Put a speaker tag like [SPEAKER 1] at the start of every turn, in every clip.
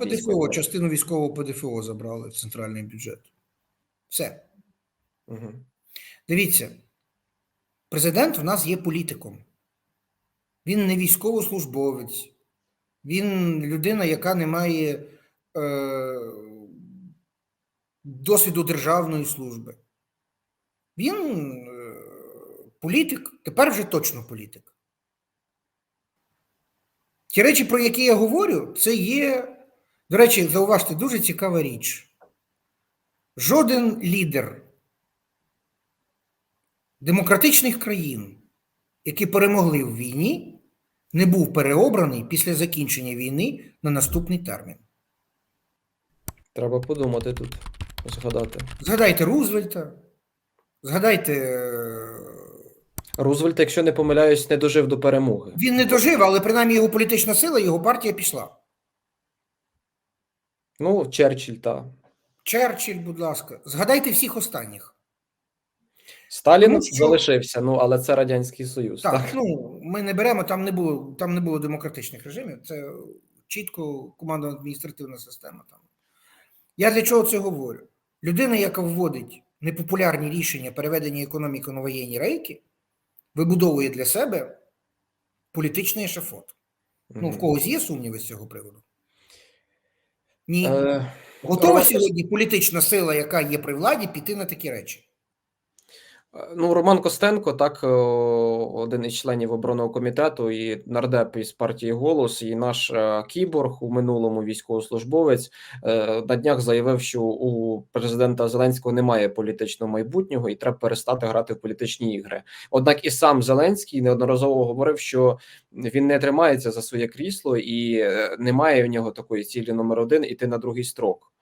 [SPEAKER 1] ПДФО, частину військового ПДФО забрали в центральний бюджет. Все.
[SPEAKER 2] Угу.
[SPEAKER 1] Дивіться, президент в нас є політиком. Він не військовослужбовець, він людина, яка не має е, досвіду державної служби. Він е, політик, тепер вже точно політик. Ті речі, про які я говорю, це є, до речі, зауважте, дуже цікава річ. Жоден лідер демократичних країн, які перемогли в війні, не був переобраний після закінчення війни на наступний термін.
[SPEAKER 2] Треба подумати тут, згадати.
[SPEAKER 1] Згадайте Рузвельта, згадайте, е,
[SPEAKER 2] Рузвельт, якщо не помиляюсь, не дожив до перемоги.
[SPEAKER 1] він не дожив, але принаймні його політична сила, його партія пішла.
[SPEAKER 2] Ну, Черчилль, так.
[SPEAKER 1] Черчилль, будь ласка, згадайте всіх останніх.
[SPEAKER 2] Сталін
[SPEAKER 1] Тому що-
[SPEAKER 2] залишився, ну але це Радянський Союз.
[SPEAKER 1] Так,
[SPEAKER 2] Так.
[SPEAKER 1] ну ми не беремо, там не було, там не було демократичних режимів. Це чітко командно-адміністративна система. Там. Я для чого це говорю? Людина, яка вводить непопулярні рішення переведення економіки на воєнні рейки, вибудовує для себе політичний ешафот. Ну, в
[SPEAKER 2] Мгм.
[SPEAKER 1] когось є сумніви з цього приводу? Ні.
[SPEAKER 2] Е,
[SPEAKER 1] Готова сьогодні політична сила, яка є при владі, піти на такі речі?
[SPEAKER 2] Ну, Роман Костенко, так, один із членів оборонного комітету і нардеп із партії Голос, і наш е, кіборг у минулому військовослужбовець е, на днях заявив, що у президента Зеленського немає політичного майбутнього і треба перестати грати в політичні ігри. Однак і сам Зеленський неодноразово говорив, що він не тримається за своє крісло і е, немає в нього такої цілі номер один іти на другий строк.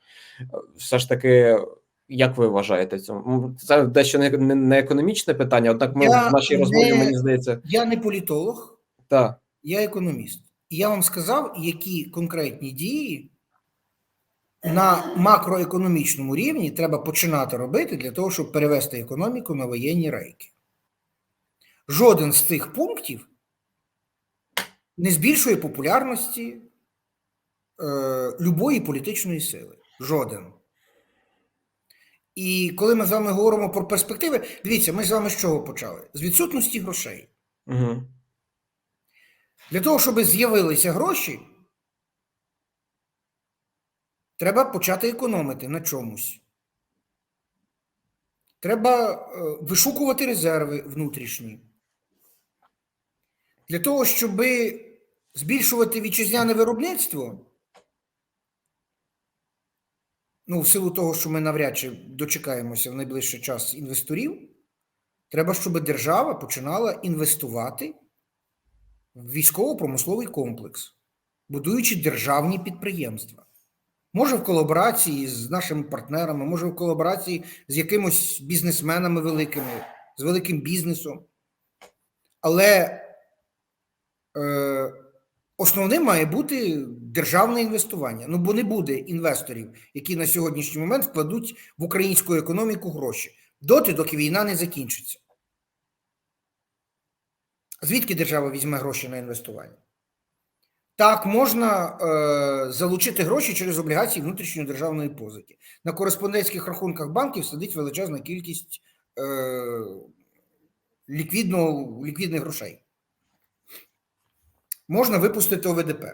[SPEAKER 2] Е, Все ж таки. Як ви вважаєте цьому? Це дещо не, не, не економічне питання, однак ми
[SPEAKER 1] Я
[SPEAKER 2] в нашій розмові, мені здається,
[SPEAKER 1] Я не політолог,
[SPEAKER 2] так.
[SPEAKER 1] Я економіст. І я вам сказав, які конкретні дії на макроекономічному рівні треба починати робити для того, щоб перевести економіку на воєнні рейки. Жоден з цих пунктів не збільшує популярності е, любої політичної сили. Жоден. І коли ми з вами говоримо про перспективи, дивіться, ми з вами з чого почали? З відсутності грошей.
[SPEAKER 2] Угу.
[SPEAKER 1] Для того, щоб з'явилися гроші, треба почати економити на чомусь. Треба е, вишукувати резерви внутрішні. Для того, щоб збільшувати вітчизняне виробництво, ну, в силу того, що ми навряд чи дочекаємося в найближчий час інвесторів, треба, щоб держава починала інвестувати в військово-промисловий комплекс, будуючи державні підприємства. Може, в колаборації з нашими партнерами, може, в колаборації з якимось бізнесменами великими, з великим бізнесом. Але е, основним має бути державне інвестування. Ну, бо не буде інвесторів, які на сьогоднішній момент вкладуть в українську економіку гроші доти, доки війна не закінчиться. Звідки держава візьме гроші на інвестування? Так, можна е, залучити гроші через облігації внутрішньої державної позики. На кореспондентських рахунках банків сидить величезна кількість е, ліквідного, ліквідних грошей. Можна випустити ОВДП,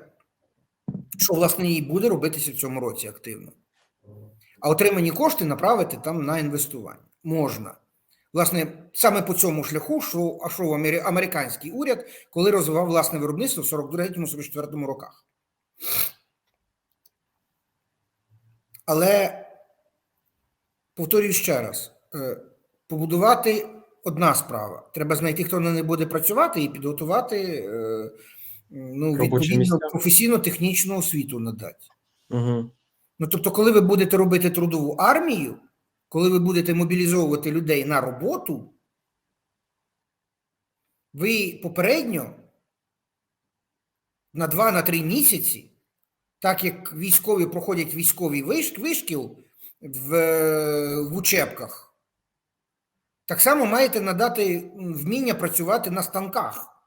[SPEAKER 1] що, власне, і буде робитися в цьому році активно. А отримані кошти направити там на інвестування. Можна. Власне, саме по цьому шляху а йшов американський уряд, коли розвивав власне виробництво в 43-44 роках. Але повторюю ще раз: е, побудувати одна справа. Треба знайти, хто на не буде працювати, і підготувати е, ну, відповідно професійно-технічну освіту надати.
[SPEAKER 2] Угу.
[SPEAKER 1] Ну, тобто, коли ви будете робити трудову армію, коли ви будете мобілізовувати людей на роботу, ви попередньо на 2-3 місяці, так як військові проходять військовий виш- вишкіл в, в учебках, так само маєте надати вміння працювати на станках.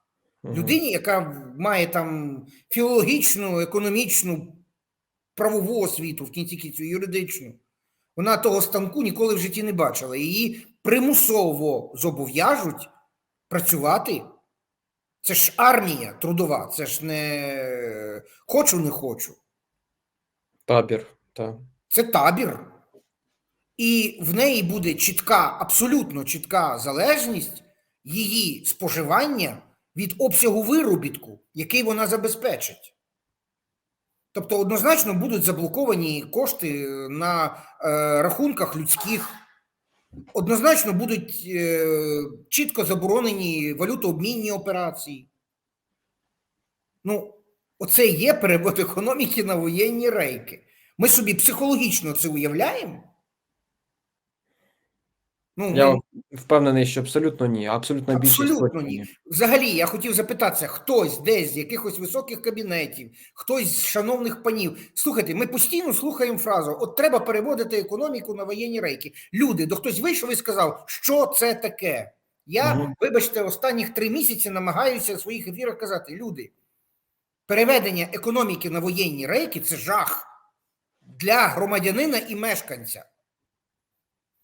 [SPEAKER 1] Людині, яка має там філологічну, економічну правову освіту, в кінці кінцю юридичну. Вона того станку ніколи в житті не бачила. Її примусово зобов'яжуть працювати. Це ж армія трудова, це ж не хочу, не хочу.
[SPEAKER 2] Табір. Так.
[SPEAKER 1] Це табір. І в неї буде чітка, абсолютно чітка залежність її споживання від обсягу виробітку, який вона забезпечить. Тобто, однозначно будуть заблоковані кошти на е, рахунках людських, однозначно будуть е, чітко заборонені валютообмінні операції. Ну, оце є перевод економіки на воєнні рейки. Ми собі психологічно це уявляємо. Ну,
[SPEAKER 2] Я впевнений, що абсолютно ні. Абсолютно більшість
[SPEAKER 1] Абсолютно ні. Взагалі, я хотів запитатися, хтось десь з якихось високих кабінетів, хтось з шановних панів. Слухайте, ми постійно слухаємо фразу: от треба переводити економіку на воєнні рейки. Люди, до хтось вийшов і сказав, що це таке. Я,
[SPEAKER 2] Мгм.
[SPEAKER 1] вибачте, останніх три місяці намагаюся в своїх ефірах казати: люди, переведення економіки на воєнні рейки це жах для громадянина і мешканця.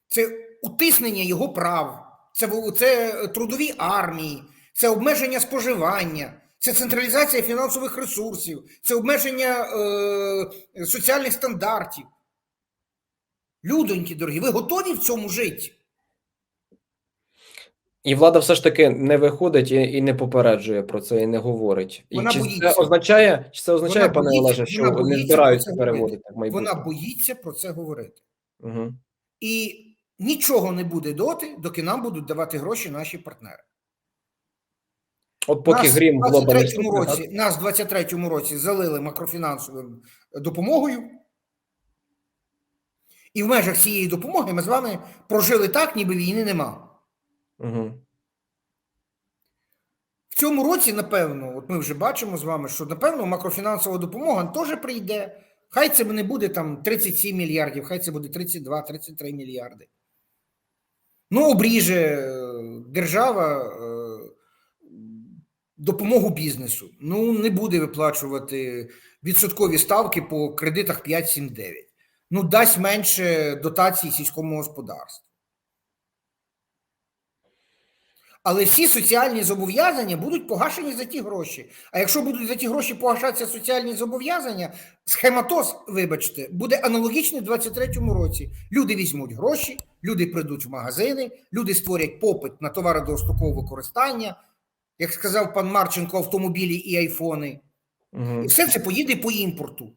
[SPEAKER 1] Це утиснення його прав, це, це трудові армії, це обмеження споживання, це централізація фінансових ресурсів, це обмеження е, соціальних стандартів. Людоньки дорогі, ви готові в цьому жити?
[SPEAKER 2] І влада все ж таки не виходить і, і не попереджує про це, і не говорить. І
[SPEAKER 1] Вона
[SPEAKER 2] чи
[SPEAKER 1] боїться.
[SPEAKER 2] це означає, чи це означає,
[SPEAKER 1] Вона
[SPEAKER 2] пане Олеже, що не збираються переводити в майбутнє?
[SPEAKER 1] Вона боїться про це говорити.
[SPEAKER 2] Угу.
[SPEAKER 1] І нічого не буде доти, доки нам будуть давати гроші наші партнери.
[SPEAKER 2] От поки
[SPEAKER 1] нас
[SPEAKER 2] грім
[SPEAKER 1] в
[SPEAKER 2] глобальний
[SPEAKER 1] 23-му році, нас в 23-му році залили макрофінансовою допомогою. І в межах цієї допомоги ми з вами прожили так, ніби війни нема.
[SPEAKER 2] Угу.
[SPEAKER 1] В цьому році, напевно, от ми вже бачимо з вами, що напевно макрофінансова допомога теж прийде. Хай це не буде там 37 мільярдів, хай це буде 32-33 мільярди. Ну, обріже е, держава е, допомогу бізнесу. Ну, не буде виплачувати відсоткові ставки по кредитах 5-7-9. Ну, дасть менше дотацій сільському господарству. Але всі соціальні зобов'язання будуть погашені за ті гроші. А якщо будуть за ті гроші погашатися соціальні зобов'язання, схематоз, вибачте, буде аналогічний в 23-му році. Люди візьмуть гроші, люди прийдуть в магазини, люди створять попит на товари дострокового використання, як сказав пан Марченко, автомобілі і айфони.
[SPEAKER 2] Угу.
[SPEAKER 1] І все це поїде по імпорту.